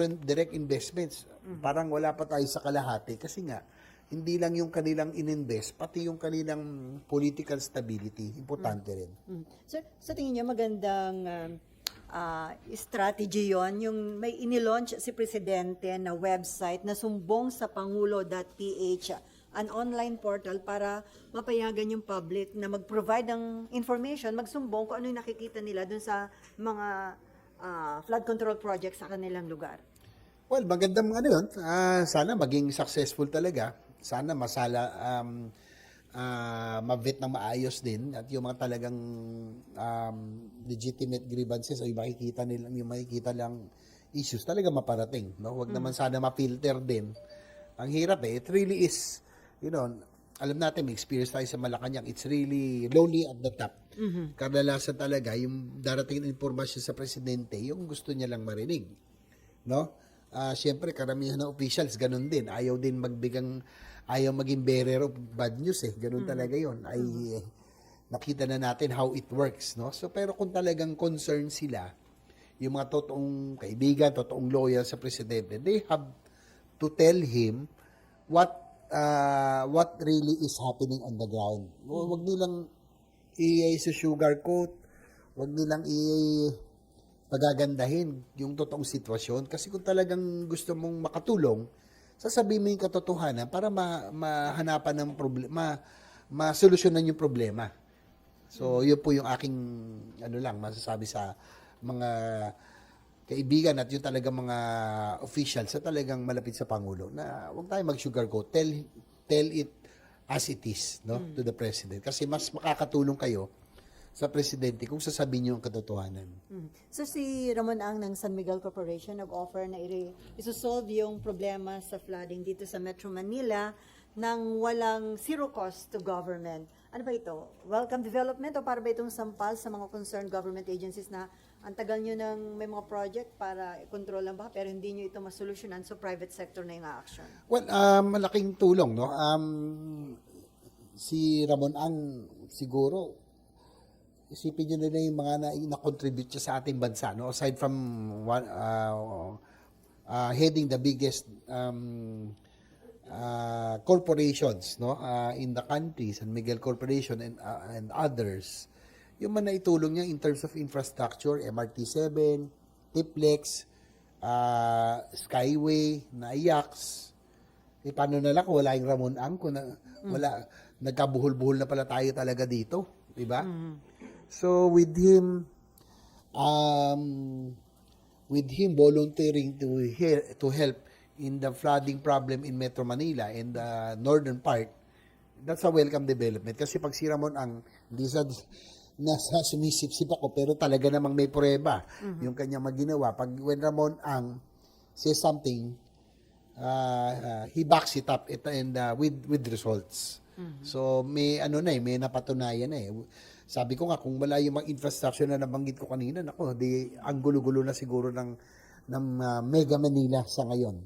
foreign direct investments, parang wala pa tayo sa kalahati kasi nga, hindi lang yung kanilang ininvest, pati yung kanilang political stability, importante rin. Mm. Sir, sa tingin niyo magandang um, ah, strategy yon yung may inilaunch si Presidente na website na sumbong sa pangulo.ph an online portal para mapayagan yung public na mag-provide ng information, magsumbong kung ano yung nakikita nila dun sa mga ah, flood control projects sa kanilang lugar. Well, magandang ano yun. Ah, sana maging successful talaga. Sana masala, um, ah, ma-vet ng maayos din at yung mga talagang um, legitimate grievances o yung makikita nila, yung makikita lang issues talaga maparating. No? Huwag naman sana ma-filter din. Ang hirap eh. It really is, you know, alam natin, may experience tayo sa Malacanang. It's really lonely at the top. Kadalasan talaga, yung darating na informasyon sa presidente, yung gusto niya lang marinig no? Ah, syempre karamihan ng officials ganun din. Ayaw din magbigang ayaw maging bearer of bad news eh. Ganun talaga 'yon. Ay eh, nakita na natin how it works, no? So pero kung talagang concerned sila, yung mga totoong kaibigan, totoong loyal sa presidente, they have to tell him what uh, what really is happening on the ground. Hu- Huwag nilang i-sugarcoat, huwag nilang i pagagandahin yung totoong sitwasyon. Kasi kung talagang gusto mong makatulong, sasabihin mo yung katotohanan para ma, mahanapan ng problema, masolusyonan yung problema. So, yun po yung aking, ano lang, masasabi sa mga kaibigan at yung talagang mga officials sa talagang malapit sa Pangulo na huwag tayo mag-sugarcoat. Tell, tell it as it is no, to the President. Kasi mas makakatulong kayo sa Presidente kung sasabihin niyo ang katotohanan. Mm. So si Ramon Ang ng San Miguel Corporation nag-offer na i- isosolve yung problema sa flooding dito sa Metro Manila nang walang zero cost to government. Ano ba ito? Welcome development o para ba itong sampal sa mga concerned government agencies na ang tagal nyo ng may mga project para i-control lang ba pero hindi nyo ito masolusyonan so private sector na yung action. Well, um, malaking tulong, no? Um, si Ramon Ang siguro isipin niyo na yung mga na, na-contribute siya sa ating bansa, no? Aside from one, uh, uh, heading the biggest um, uh, corporations, no? Uh, in the country, San Miguel Corporation and uh, and others, yung man naitulong niya in terms of infrastructure, MRT7, Tiplex, uh, Skyway, NAIAX, eh, paano na lang kung wala yung Ramon Ang, kung na, wala, nagkabuhol-buhol na pala tayo talaga dito, di ba? So, with him, um, with him volunteering to, he- to help in the flooding problem in Metro Manila and the northern part, that's a welcome development. Kasi pag si Ramon ang, hindi sa, nasa sumisip-sip ako, pero talaga namang may prueba yung kanyang maginawa. Pag when Ramon ang says something, uh, uh, he backs it up it, and uh, with with results. So may ano na eh, may napatunayan na eh. Sabi ko nga kung wala yung mga infrastructure na nabanggit ko kanina, nako, di ang gulo-gulo na siguro ng ng uh, Mega Manila sa ngayon.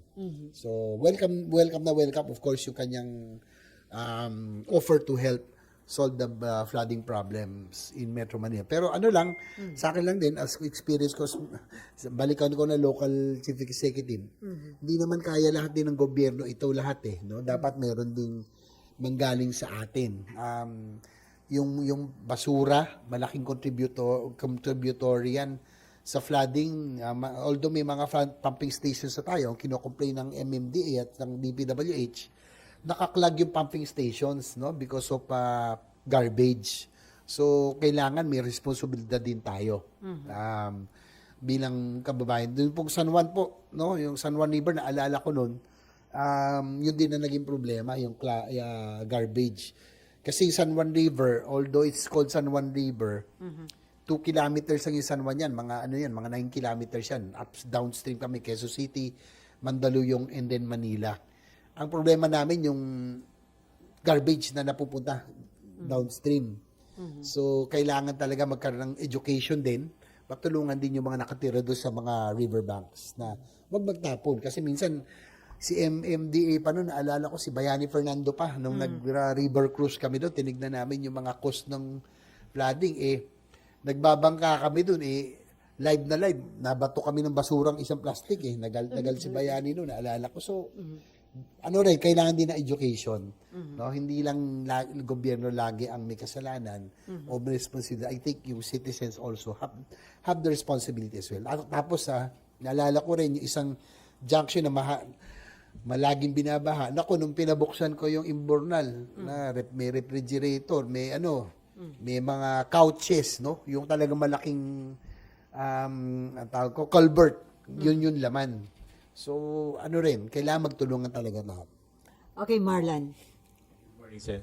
So welcome welcome na welcome of course yung kanyang um, offer to help solve the uh, flooding problems in Metro Manila. Pero ano lang, sa akin lang din, as experience ko, balikan ko na local chief executive, hindi naman kaya lahat din ng gobyerno, ito lahat eh. No? Dapat meron din manggaling sa atin. Um, yung, yung basura, malaking contributor, contributor yan sa flooding. Um, although may mga pumping stations na tayo, kinocomplain ng MMDA at ng DPWH, nakaklag yung pumping stations no because of uh, garbage. So kailangan may responsibilidad din tayo. Um, bilang kababayan. Doon pong San Juan po, no, yung San Juan River naalala ko noon, um, yun din na naging problema, yung uh, garbage. Kasi San Juan River, although it's called San Juan River, 2 kilometers ang yung San Juan yan, mga ano yan, mga 9 kilometers yan. Up, downstream kami, Quezon City, Mandaluyong, and then Manila. Ang problema namin yung garbage na napupunta downstream. So, kailangan talaga magkaroon ng education din. Patulungan din yung mga nakatira doon sa mga riverbanks na wag magtapon. Kasi minsan, si MMDA pa noon, naalala ko si Bayani Fernando pa, nung nag-river cruise kami doon, tinignan namin yung mga cost ng flooding. Eh, nagbabangka kami doon, eh, live na live, nabato kami ng basurang isang plastic eh. Nagal, nagal si Bayani noon, naalala ko. So, ano rin, kailangan din ng education. No? Hindi lang la- gobyerno lagi ang may kasalanan o may responsibility. I think yung citizens also have, have the responsibility as well. At- Tapos, ah, naalala ko rin yung isang junction na maha, malaging binabaha. Naku, nung pinabuksan ko yung imbornal, na rep, may refrigerator, may ano, may mga couches, no? Yung talagang malaking, um, ang tawag ko, culvert. Yun yung laman. So, ano rin, kailangan magtulungan talaga lahat. Okay, Marlan. Morning, Sen.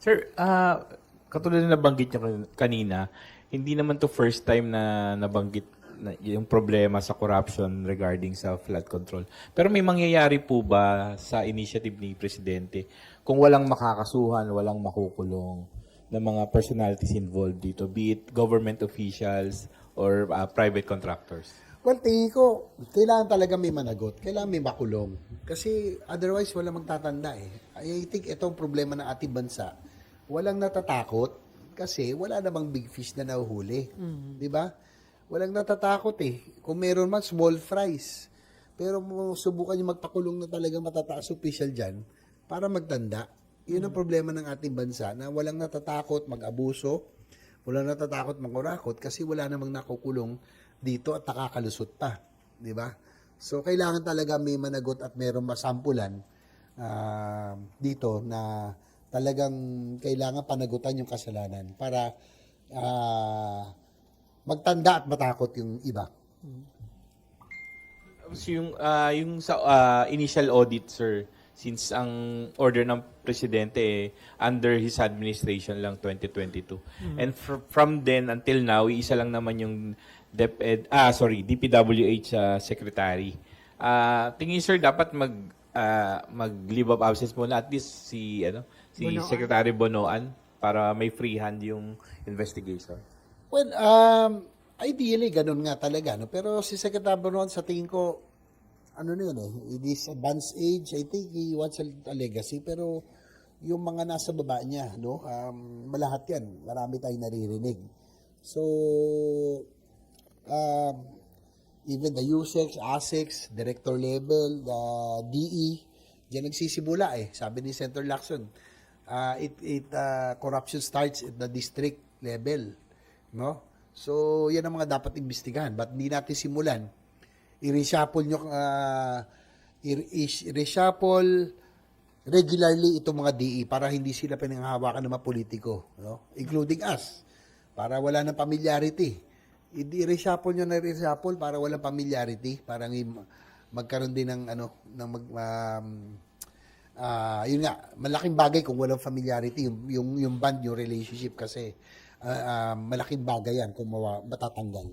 Sir, ah, katulad na nabanggit niyo kan- kanina, hindi naman to first time na nabanggit na yung problema sa corruption regarding sa flood control. Pero may mangyayari po ba sa initiative ni Presidente kung walang makakasuhan, walang makukulong ng mga personalities involved dito, be it government officials or ah, private contractors? Well, tingin ko, kailangan talaga may managot. Kailangan may makulong. Kasi otherwise, wala magtatanda eh. I think itong problema ng ating bansa, walang natatakot kasi wala namang big fish na nahuhuli. Di ba? Walang natatakot eh. Kung meron man, small fries. Pero mo subukan yung magpakulong na talagang matataas official dyan para magtanda. Yun ang problema ng ating bansa na walang natatakot mag-abuso, walang natatakot mangurakot kasi wala namang nakukulong dito at nakakalusot pa. Di ba? So, kailangan talaga may managot at mayroong masampulan ah, dito na talagang kailangan panagutan yung kasalanan para ah, magtanda at matakot yung iba. So yung ah, yung sa ah, initial audit sir since ang order ng presidente eh, under his administration lang 2022 and fr- from then until now isa lang naman yung DepEd ah sorry DPWH ah, secretary ah tingin sir dapat mag ah, mag leave of absence muna at least si ano si Bonoan. Secretary Bonoan para may free hand yung investigation Well, um, ideally, ganun nga talaga. No? Pero si Secretary Bonon, sa tingin ko, ano na yun eh, it is advanced age. I think he wants a, a legacy. Pero yung mga nasa baba niya, no, um, malahat yan. Marami tayong naririnig. So, um, even the USEX, ASEX, director level, the DE, diyan nagsisimula eh. Sabi ni Senator Lacson, uh, it, it, uh, corruption starts at the district level. No? So, yan ang mga dapat imbestigahan. But hindi natin simulan. I-reshuffle nyo, uh, i-reshuffle regularly itong mga DE para hindi sila pinanghahawakan ng mga politiko. No? Including us. Para wala ng familiarity. I-reshuffle nyo na reshuffle para walang familiarity. Para ng magkaroon din ng ano, ng mag, um, Ah, yun nga, malaking bagay kung walang familiarity, yung, yung, yung band, yung relationship kasi, ah, ah, malaking bagay yan kung mawa, matatanggal.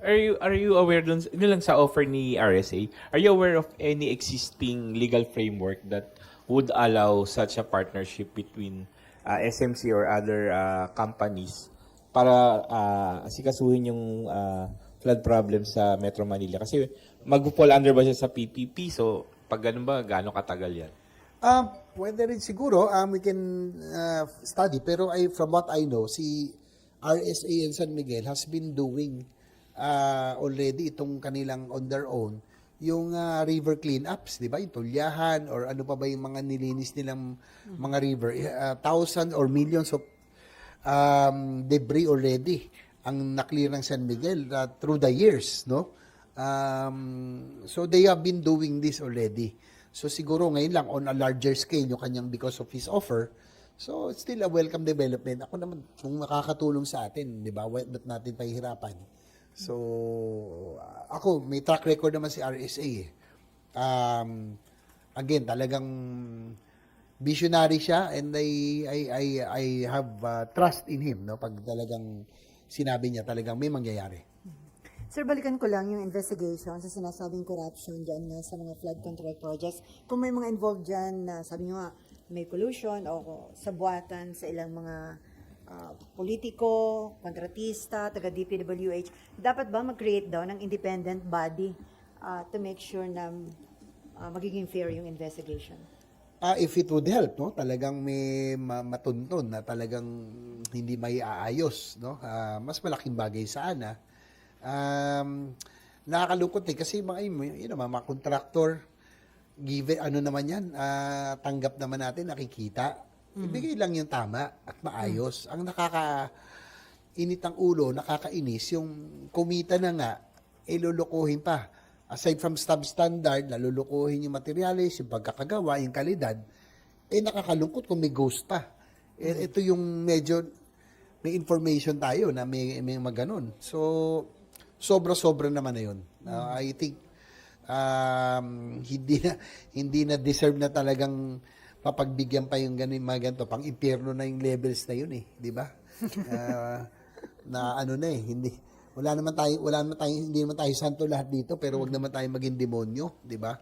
Are you are you aware dun yun lang sa offer ni RSA? Are you aware of any existing legal framework that would allow such a partnership between uh, SMC or other uh, companies para uh, asikasuhin yung uh, flood problem sa Metro Manila? Kasi mag-fall under ba siya sa PPP? So, pag ganun ba, gaano katagal yan? Ah, pwede rin siguro, um, we can ah, study, pero I, from what I know, si RSA and San Miguel has been doing ah, already itong kanilang on their own, yung ah, river cleanups, di ba? Yung tulyahan or ano pa ba yung mga nilinis nilang mga river. Ah, thousands or millions of um, debris already ang naklear ng San Miguel uh, through the years, no? Um, so they have been doing this already. So siguro ngayon lang on a larger scale yung kanyang because of his offer. So it's still a welcome development. Ako naman kung makakatulong sa atin, 'di ba? Ba't natin pahihirapan? So ako may track record naman si RSA. eh. Um, again, talagang visionary siya and I I I, I have uh, trust in him no pag talagang sinabi niya talagang may mangyayari. Sir, balikan ko lang yung investigation sa sinasabing corruption dyan nga sa mga flood control projects. Kung may mga involved dyan na sabi nyo nga, may collusion o sabuatan sa ilang mga ah, politiko, kontratista, taga DPWH, dapat ba mag-create daw ng independent body ah, to make sure na ah, magiging fair yung investigation? Ah, if it would help, no? Talagang may ma- matuntun na talagang hindi may aayos, no? Ah, mas malaking bagay sana. Um, nakakalungkot eh kasi mga yun naman, mga contractor, given ano naman yan, ah, tanggap naman natin, nakikita. Ibigay lang yung tama at maayos. Ang nakaka init ang ulo, nakakainis, yung kumita na nga, eh lulukuhin pa. Aside from substandard, nalulukuhin yung materials, yung pagkakagawa, yung kalidad, eh nakakalungkot kung may ghost pa. Eh, ito yung medyo, may information tayo na may, may maganon. So, sobra-sobra naman na yun. Uh, I think, um, hindi na, hindi na deserve na talagang papagbigyan pa yung ganun, mga ganito. Pang impyerno na yung levels na yun eh. Di ba? Ah, na ano na eh, hindi, wala naman tayo, wala naman tayo, hindi naman tayo santo lahat dito, pero wag naman tayo maging demonyo, di ba?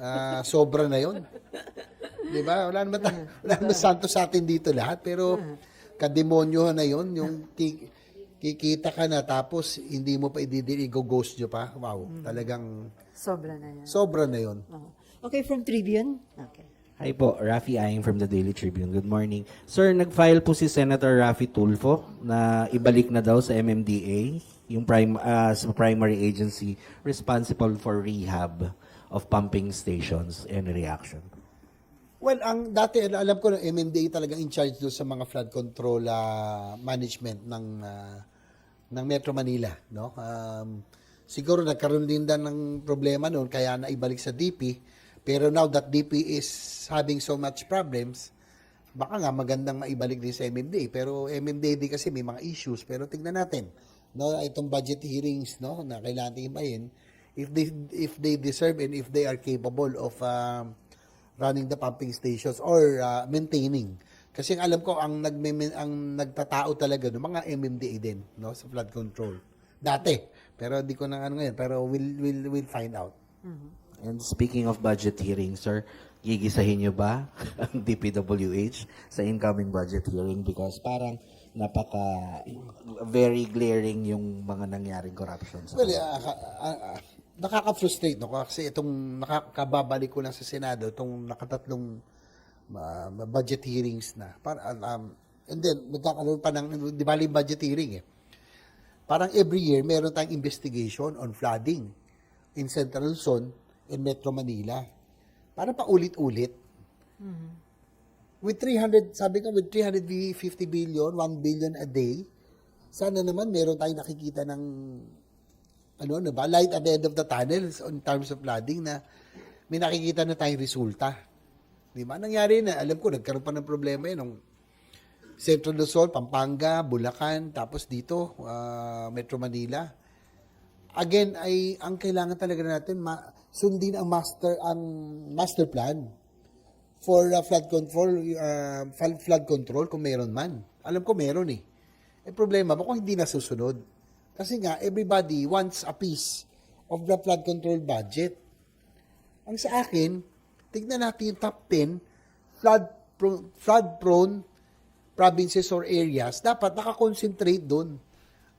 Ah, sobra na yon. Di ba? Wala naman tayo, wala naman santo sa atin dito lahat, pero kademonyo na yon yung ki- kikita ka na tapos hindi mo pa ididiri, ghost nyo pa. Wow, talagang Sobra na yan. sobra na yon. Oo. Okay, from Tribune. Okay. Hi po, Rafi Aying from the Daily Tribune. Good morning. Sir, nag-file po si Senator Rafi Tulfo na ibalik na daw sa MMDA, yung prim- ah, sa primary agency responsible for rehab of pumping stations. Any reaction? Well, ang dati al- alam ko ng MMDA talaga in charge doon sa mga flood control ah, management ng ah, ng Metro Manila, no? Um, siguro nagkaroon din dan ng problema noon kaya naibalik sa DP. Pero now that DP is having so much problems, baka nga magandang maibalik din sa MMDA. Pero MMDA kasi may mga issues. Pero tignan natin, no, itong budget hearings, no, na kailangan natin ibahin, if they if they deserve and if they are capable of um, running the pumping stations or uh, maintaining. Kasi alam ko ang nag ang nagtatao talaga no mga MMDA din no sa flood control. Dati. Pero hindi ko na ano ngayon, pero we'll we'll we'll find out. And speaking of budget hearing, sir, gigisahin niyo ba ang DPWH sa incoming budget hearing? Because parang napaka very glaring yung mga nangyaring corruption. Sa Well, uh, uh, uh, nakaka-frustrate no kasi itong nakakababalik ko lang sa Senado itong nakatatlong uh, budget hearings na. Para um, and then magkakaroon pa ng di ba budget hearing eh. Parang every year meron tayong investigation on flooding in Central Luzon in Metro Manila. Para pa ulit-ulit. With 300, sabi ko, with 350 billion, 1 billion a day, sana naman meron tayong nakikita ng ano na ba, light at the end of the tunnel in terms of flooding na may nakikita na tayong resulta. Di ba? Nangyari na, alam ko, nagkaroon pa ng problema yun nung Central Luzon, Pampanga, Bulacan, tapos dito, ah, Metro Manila. Again, ay ang kailangan talaga natin ma- sundin ang master ang master plan for uh, flood control uh, flood- control kung meron man. Alam ko meron eh. Eh problema ba kung hindi nasusunod? Kasi nga everybody wants a piece of the flood control budget. Ang sa akin, tignan natin yung top 10 flood pro- flood prone provinces or areas, dapat nakakonsentrate doon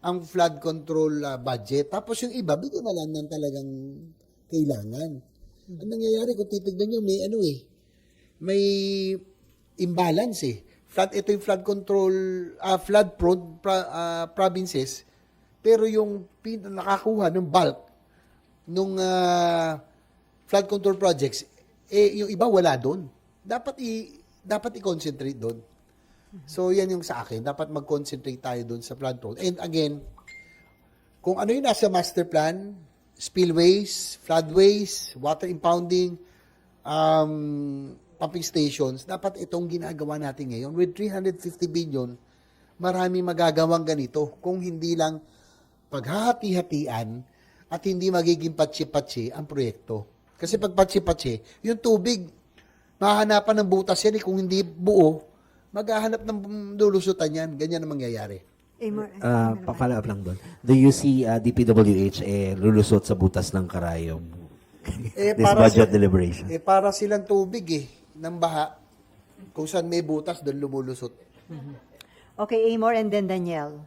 ang flood control uh, budget. Tapos yung iba, bigyan na lang ng talagang kailangan. Ang nangyayari, kung titignan nyo, may ano eh, may imbalance eh. Flood, ito yung flood control, ah, flood prone pra- ah, provinces, pero yung pin, nakakuha ng bulk nung ah, flood control projects, eh, yung iba wala doon. Dapat i dapat i-concentrate doon. So, yan yung sa akin. Dapat mag-concentrate tayo doon sa flood control. And again, kung ano yung nasa master plan, spillways, floodways, water impounding, um, pumping stations, dapat itong ginagawa natin ngayon. With 350 billion, marami magagawang ganito. Kung hindi lang paghahati-hatian at hindi magiging patsi-patsi ang proyekto. Kasi pag patsi-patsi, yung tubig, mahanapan ng butas yan eh. Kung hindi buo, maghahanap ng lulusutan yan. Ganyan ang mangyayari. Uh, pa-follow up lang doon. Do you see uh, DPWH eh, lulusot sa butas ng karayom? Eh, This para budget si- deliberation. Eh, para silang tubig eh, ng baha. Kung saan may butas, doon lumulusot. Okay, Amor and then Danielle.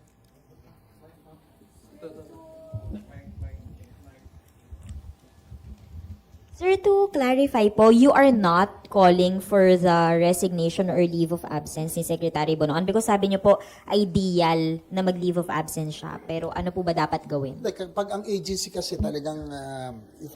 Sir, to clarify po, you are not calling for the resignation or leave of absence ni Secretary Bonoan because sabi niyo po, ideal na mag-leave of absence siya. Pero ano po ba dapat gawin? Like, pag ang agency kasi talagang, um, if